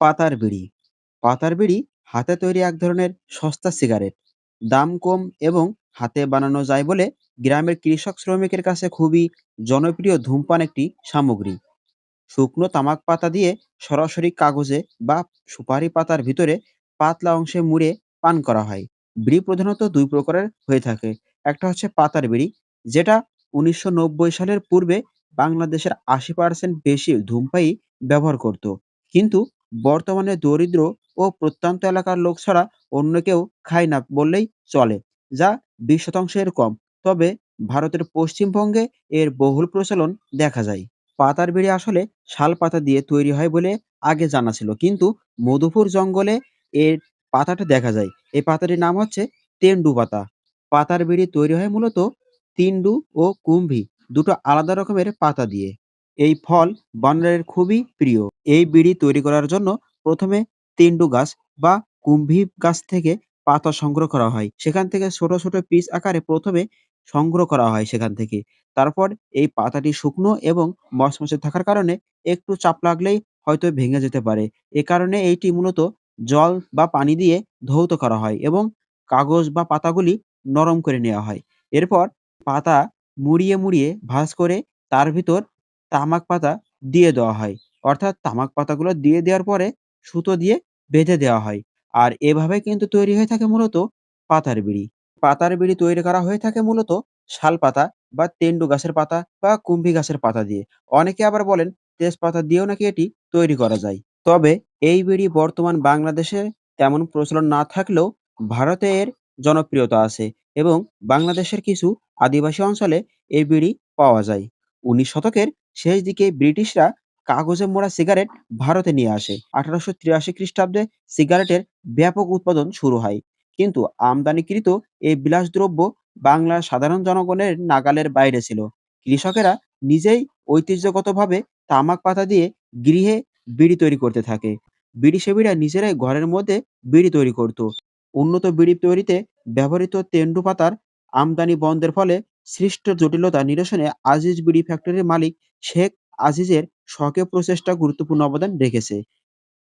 পাতার বিড়ি। পাতার বিড়ি হাতে তৈরি এক ধরনের সস্তা সিগারেট। দাম কম এবং হাতে বানানো যায় বলে গ্রামের কৃষক শ্রমিকের কাছে খুবই জনপ্রিয় ধূমপান একটি সামগ্রী। শুকনো তামাক পাতা দিয়ে সরাসরি কাগজে বা সুপারি পাতার ভিতরে পাতলা অংশে মুড়ে পান করা হয়। বিড়ি প্রধানত দুই প্রকারের হয়ে থাকে। একটা হচ্ছে পাতার বিড়ি, যেটা উনিশশো নব্বই সালের পূর্বে বাংলাদেশের আশি পার্সেন্ট বেশি ধূমপায়ী ব্যবহার করত। কিন্তু বর্তমানে দরিদ্র ও প্রত্যন্ত এলাকার লোক ছাড়া অন্য কেউ খায় না বললেই চলে, যা বিশ শতাংশের কম। তবে ভারতের পশ্চিমবঙ্গে এর বহুল প্রচলন দেখা যায়। পাতার বিড়ি আসলে শাল পাতা দিয়ে তৈরি হয় বলে আগে জানা ছিল, কিন্তু মধুপুর জঙ্গলে এর পাতাটা দেখা যায়। এই পাতাটির নাম হচ্ছে তেন্ডু পাতা। পাতার বিড়ি তৈরি হয় মূলত তিন্ডু ও কুম্ভি, দুটো আলাদা রকমের পাতা দিয়ে। এই ফল বানরের খুবই প্রিয়। এই বিড়ি তৈরি করার জন্য প্রথমে তেন্ডু গাছ বা কুম্ভি গাছ থেকে পাতা সংগ্রহ করা হয়। সেখান থেকে ছোট ছোট পিস আকারে প্রথমে সংগ্রহ করা হয় সেখান থেকে। তারপর এই পাতাটি শুকনো এবং মচমচে থাকার কারণে একটু চাপ লাগলেই হয়তো ভেঙে যেতে পারে। এ কারণে এইটি মূলত জল বা পানি দিয়ে ধৌত করা হয় এবং কাগজ বা পাতাগুলি নরম করে নেওয়া হয়। এরপর পাতা মুড়িয়ে মুড়িয়ে ভাঁজ করে তার ভিতর তামাক পাতা দিয়ে দেওয়া হয়। অর্থাৎ তামাক পাতাগুলো দিয়ে দেওয়ার পরে সুতো দিয়ে বেঁধে দেওয়া হয়। আর এভাবে কিন্তু তৈরি হয়ে থাকে মূলত পাতার বিড়ি। পাতার বিড়ি তৈরি করা হয়ে থাকে মূলত শাল পাতা বা তেন্ডু গাছের পাতা বা কুম্ভি গাছের পাতা দিয়ে। অনেকে আবার বলেন তেজপাতা দিয়েও নাকি এটি তৈরি করা যায়। তবে এই বিড়ি বর্তমান বাংলাদেশে তেমন প্রচলন না থাকলেও ভারতে এর জনপ্রিয়তা আছে এবং বাংলাদেশের কিছু আদিবাসী অঞ্চলে এই বিড়ি পাওয়া যায়। উনিশ শতকের শেষ দিকে ব্রিটিশরা কাগজে মোড়া সিগারেট ভারতে নিয়ে আসে। আঠারোশো তিরাশি খ্রিস্টাব্দে সিগারেটের ব্যাপক উৎপাদন শুরু হয়। কিন্তু আমদানিকৃত এই বিলাসদ্রব্য বাংলার সাধারণ জনগণের নাগালের বাইরে ছিল। কৃষকেরা নিজেই ঐতিহ্যগতভাবে তামাক পাতা দিয়ে গৃহে বিড়ি তৈরি করতে থাকে। বিড়ি সেবীরা নিজেরাই ঘরের মধ্যে বিড়ি তৈরি করত। উন্নত বিড়ি তৈরিতে ব্যবহৃত তেন্ডু পাতার আমদানি বন্ধের ফলে সৃষ্ট জটিলতা নিরসনে আজিজ বিড়ি ফ্যাক্টরির মালিক শেখ আজিজের সক্রিয় প্রচেষ্টা গুরুত্বপূর্ণ অবদান রেখেছে।